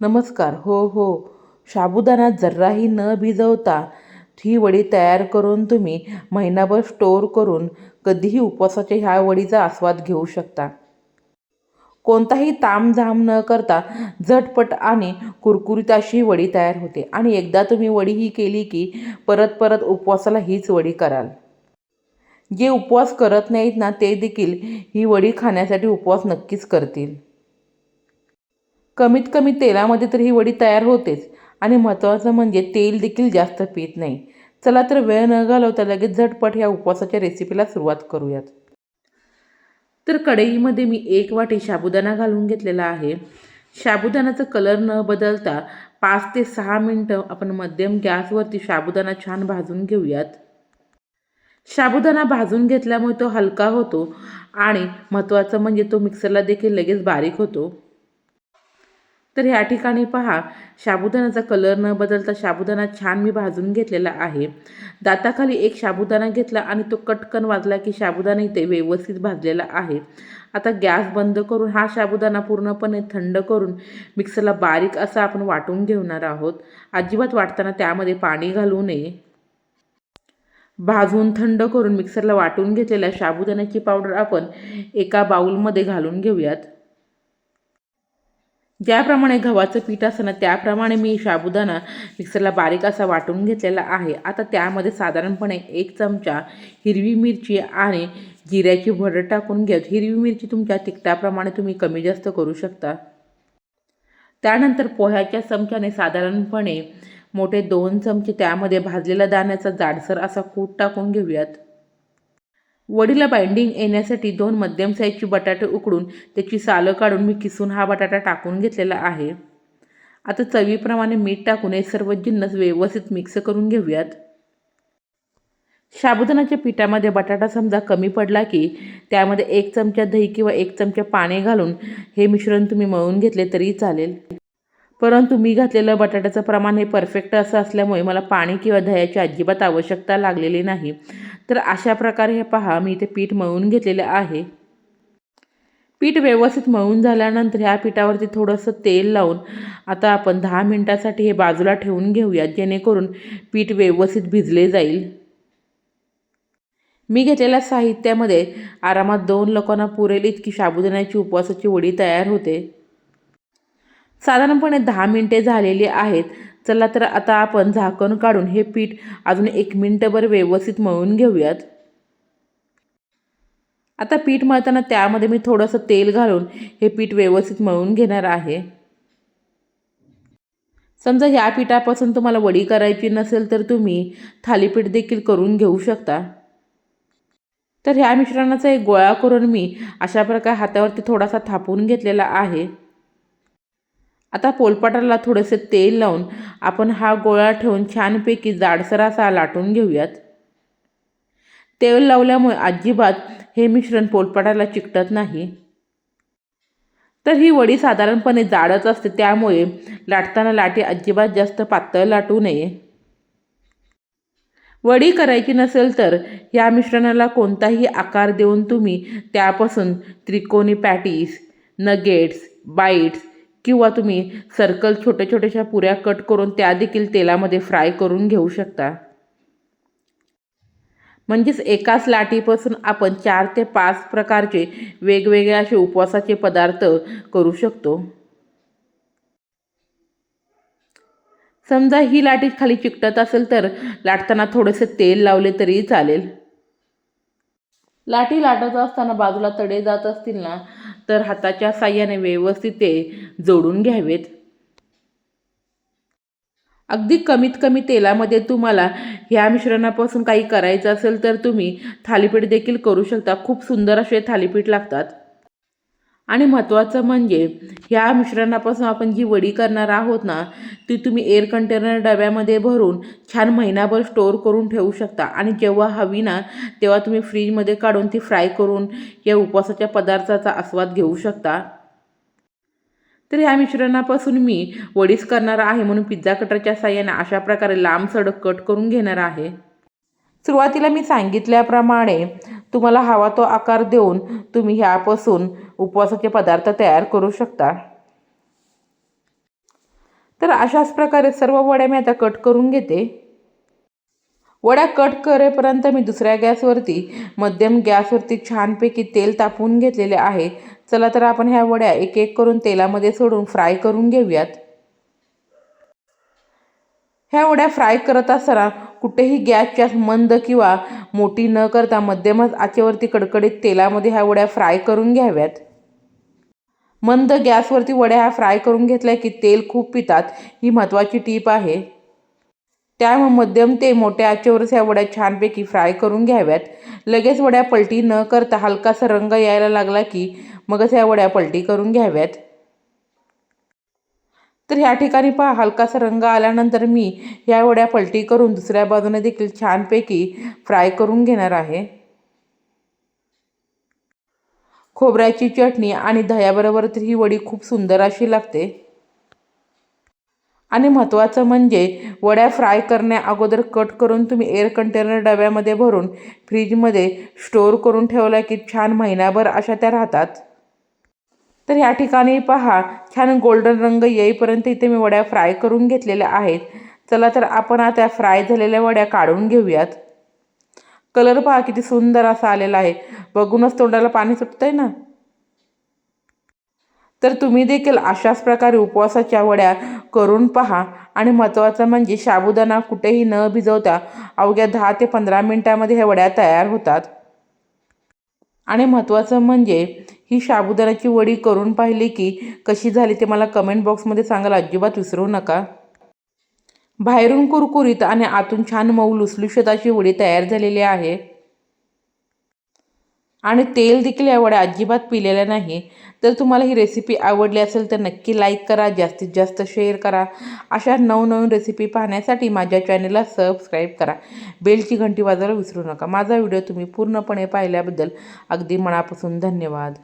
नमस्कार हो हो. साबुदाणा जर्राही न भिजवता ही वडी तयार करून तुम्ही महिनाभर स्टोअर करून कधीही उपवासाच्या ह्या वडीचा आस्वाद घेऊ शकता. कोणताही तामझाम न करता झटपट आणि कुरकुरीत अशी वडी तयार होते. आणि एकदा तुम्ही वडी ही केली की परत परत उपवासाला हीच वडी कराल. जे उपवास करत नाहीत ना ते देखील ही वडी खाण्यासाठी उपवास नक्कीच करतील. कमीत कमी तेलामध्ये तर ही वडी तयार होतेच. आणि महत्त्वाचं म्हणजे तेल देखील जास्त पीत नाही. चला तर वेळ न घालवता लगेच झटपट ह्या उपवासाच्या रेसिपीला सुरुवात करूयात. तर कढईमध्ये मी एक वाटी साबुदाणा घालून घेतलेला आहे. साबुदाण्याचा कलर न बदलता पाच ते सहा मिनटं आपण मध्यम गॅसवरती साबुदाणा छान भाजून घेऊयात. साबुदाणा भाजून घेतल्यामुळे तो हलका होतो आणि महत्त्वाचं म्हणजे तो मिक्सरला देखील लगेच बारीक होतो. तर ह्या ठिकाणी पहा साबुदाण्याचा कलर न बदलता साबुदाणा छान मी भाजून घेतलेला आहे. दाताखाली एक साबुदाणा घेतला आणि तो कटकन वाजला की साबुदाणा इथे व्यवस्थित भाजलेला आहे. आता गॅस बंद करून हा साबुदाणा पूर्णपणे थंड करून मिक्सरला बारीक असा आपण वाटून घेणार आहोत. अजिबात वाटताना त्यामध्ये पाणी घालू नये. भाजून थंड करून मिक्सरला वाटून घेतलेल्या साबुदाण्याची पावडर आपण एका बाऊलमध्ये घालून घेऊयात. ज्याप्रमाणे गव्हाचं पीठ असतं ना त्याप्रमाणे मी साबुदाणा मिक्सरला बारीक असा वाटून घेतलेला आहे. आता त्यामध्ये साधारणपणे एक चमचा हिरवी मिरची आणि जिऱ्याची भरड टाकून घ्या हिरवी मिरची तुमच्या तिखटाप्रमाणे तुम्ही कमी जास्त करू शकता. त्यानंतर पोह्याच्या चमच्याने साधारणपणे मोठे दोन चमचे त्यामध्ये भाजलेला दाण्याचा जाडसर असा कूट टाकून घेऊयात. वडीला बाइंडिंग येण्यासाठी दोन मध्यम साईजची बटाटे उकडून त्याची सालं काढून मी किसून हा बटाटा टाकून घेतलेला आहे. आता चवीप्रमाणे मीठ टाकून हे सर्व जिन्नस व्यवस्थित मिक्स करून घेऊयात. साबुदाण्याच्या पिठामध्ये बटाटा समजा कमी पडला की त्यामध्ये एक चमचा दही किंवा एक चमचा पाणी घालून हे मिश्रण तुम्ही मळून घेतले तरी चालेल. परंतु मी घातलेलं बटाट्याचं प्रमाण हे परफेक्ट असं असल्यामुळे मला पाणी किंवा दह्याची अजिबात आवश्यकता लागलेली नाही. तर अशा प्रकारे हे पहा मी इथे पीठ मळून घेतलेलं आहे. पीठ व्यवस्थित मळून झाल्यानंतर ह्या पिठावरती थोडंसं तेल लावून आता आपण दहा मिनटासाठी हे बाजूला ठेवून घेऊयात जेणेकरून पीठ व्यवस्थित भिजले जाईल. मी घेतलेल्या साहित्यामध्ये आरामात दोन लोकांना पुरेल इतकी साबुदाण्याची उपवासाची वडी तयार होते. साधारणपणे दहा मिनटे झालेली आहेत. चला तर आता आपण झाकण काढून हे पीठ अजून एक मिनटभर व्यवस्थित मळून घेऊयात. आता पीठ मळताना त्यामध्ये मी थोडंसं तेल घालून हे पीठ व्यवस्थित मळून घेणार आहे. समजा ह्या पिठापासून तुम्हाला वडी करायची नसेल तर तुम्ही थालीपीठ देखील करून घेऊ शकता. तर ह्या मिश्रणाचा एक गोळा करून मी अशा प्रकारे हातावरती थोडासा थापून घेतलेला आहे. आता पोलपाटाला थोडेसे तेल लावून आपण हा गोळा ठेवून छानपैकी जाडसर असा लाटून घेऊयात. तेल लावल्यामुळे अजिबात हे मिश्रण पोलपाटाला चिकटत नाही. तर ही वडी साधारणपणे जाडच असते त्यामुळे लाटताना लाटी अजिबात जास्त पातळ लाटू नये. वडी करायची नसेल तर या मिश्रणाला कोणताही आकार देऊन तुम्ही त्यापासून त्रिकोणी पॅटीस नगेट्स बाईट्स किंवा तुम्ही सर्कल छोट्या छोट्याशा पुऱ्या कट करून त्या देखील तेलामध्ये फ्राय करून घेऊ शकता. म्हणजेच एकाच लाटीपासून आपण चार ते पाच प्रकारचे वेगवेगळे असे उपवासाचे पदार्थ करू शकतो. समजा ही लाटी खाली चिकटत असेल तर लाटताना थोडेसे तेल लावले तरी चालेल. लाटी लाटत असताना बाजूला तडे जात असतील ना तर हाताच्या साह्याने व्यवस्थित ते जोडून घ्यावेत. अगदी कमीत कमी तेलामध्ये तुम्हाला ह्या मिश्रणापासून काही करायचं असेल तर तुम्ही थालीपीठ देखील करू शकता. खूप सुंदर असे थालीपीठ लागतात. आणि महत्त्वाचं म्हणजे ह्या मिश्रणापासून आपण जी वडी करणार आहोत ना ती तुम्ही एअर कंटेनर डब्यामध्ये भरून छान महिनाभर स्टोअर करून ठेवू शकता. आणि जेव्हा हवी ना तेव्हा तुम्ही फ्रीजमध्ये काढून ती फ्राय करून या उपवासाच्या पदार्थाचा आस्वाद घेऊ शकता. तर ह्या मिश्रणापासून मी वडीच करणार आहे म्हणून पिझ्झा कटरच्या साह्याने अशा प्रकारे लांब सडक कट करून घेणार आहे. सुरुवातीला मी सांगितल्याप्रमाणे तुम्हाला हवा तो आकार देऊन तुम्ही ह्यापासून उपवासाचे पदार्थ तयार करू शकता. तर अशाच प्रकारे सर्व वड्या मी आता कट करून घेते. वड्या कट करेपर्यंत मी दुसऱ्या गॅसवरती मध्यम गॅसवरती छानपैकी तेल तापवून घेतलेले आहे. चला तर आपण ह्या वड्या एक एक करून तेलामध्ये सोडून फ्राय करून घेऊयात. ह्या वड्या फ्राय करत असताना कुठेही गॅसच्या मंद किंवा मोठी न करता मध्यमच आचेवरती कडकडीत तेलामध्ये ह्या वड्या फ्राय करून घ्याव्यात. मंद गॅसवरती वड्या ह्या फ्राय करून घेतल्या की तेल खूप पितात ही महत्त्वाची टीप आहे. त्या मध्यम ते मोठ्या आचेवरच ह्या वड्या छानपैकी फ्राय करून घ्याव्यात. लगेच वड्या पलटी न करता हलकासा रंग यायला लागला की मगच ह्या वड्या पलटी करून घ्याव्यात. तर ह्या ठिकाणी पहा हलकासा रंग आल्यानंतर मी ह्या वड्या पलटी करून दुसऱ्या बाजूने देखील छानपैकी फ्राय करून घेणार आहे. खोबऱ्याची चटणी आणि दह्याबरोबर तर ही वडी खूप सुंदर अशी लागते. आणि महत्त्वाचं म्हणजे वड्या फ्राय करण्या अगोदर कट करून तुम्ही एअर कंटेनर डब्यामध्ये भरून फ्रीजमध्ये स्टोअर करून ठेवल्या की छान महिनाभर अशा त्या राहतात. तर या ठिकाणी पहा छान गोल्डन रंग येईपर्यंत इथे मी वड्या फ्राय करून घेतलेल्या आहेत. चला तर आपण आता फ्राय झालेल्या वड्या काढून घेऊयात. कलर पहा किती सुंदर असा आलेला आहे. बघूनच तोंडाला पाणी सुटतंय ना? तर तुम्ही देखील अशाच प्रकारे उपवासाच्या वड्या करून पहा. आणि महत्त्वाचं म्हणजे साबुदाणा कुठेही न भिजवता अवघ्या दहा ते पंधरा मिनटामध्ये ह्या वड्या तयार होतात. आणि महत्त्वाचं म्हणजे ही साबुदाण्याची वडी करून पाहिली की कशी झाली ते मला कमेंट बॉक्समध्ये सांगायला अजिबात विसरू नका. बाहेरून कुरकुरीत आणि आतून छान मऊ लुसलुशीत अशी वडी तयार झालेली आहे. आणि तेल देखील या वड्या अजिबात पिलेल्या नाही. तर तुम्हाला ही रेसिपी आवडली असेल तर नक्की लाईक करा जास्तीत जास्त शेअर करा. अशा नवनवीन रेसिपी पाहण्यासाठी माझ्या चॅनेलला सबस्क्राईब करा. बेलची घंटी वाजवायला विसरू नका. माझा व्हिडिओ तुम्ही पूर्णपणे पाहिल्याबद्दल अगदी मनापासून धन्यवाद.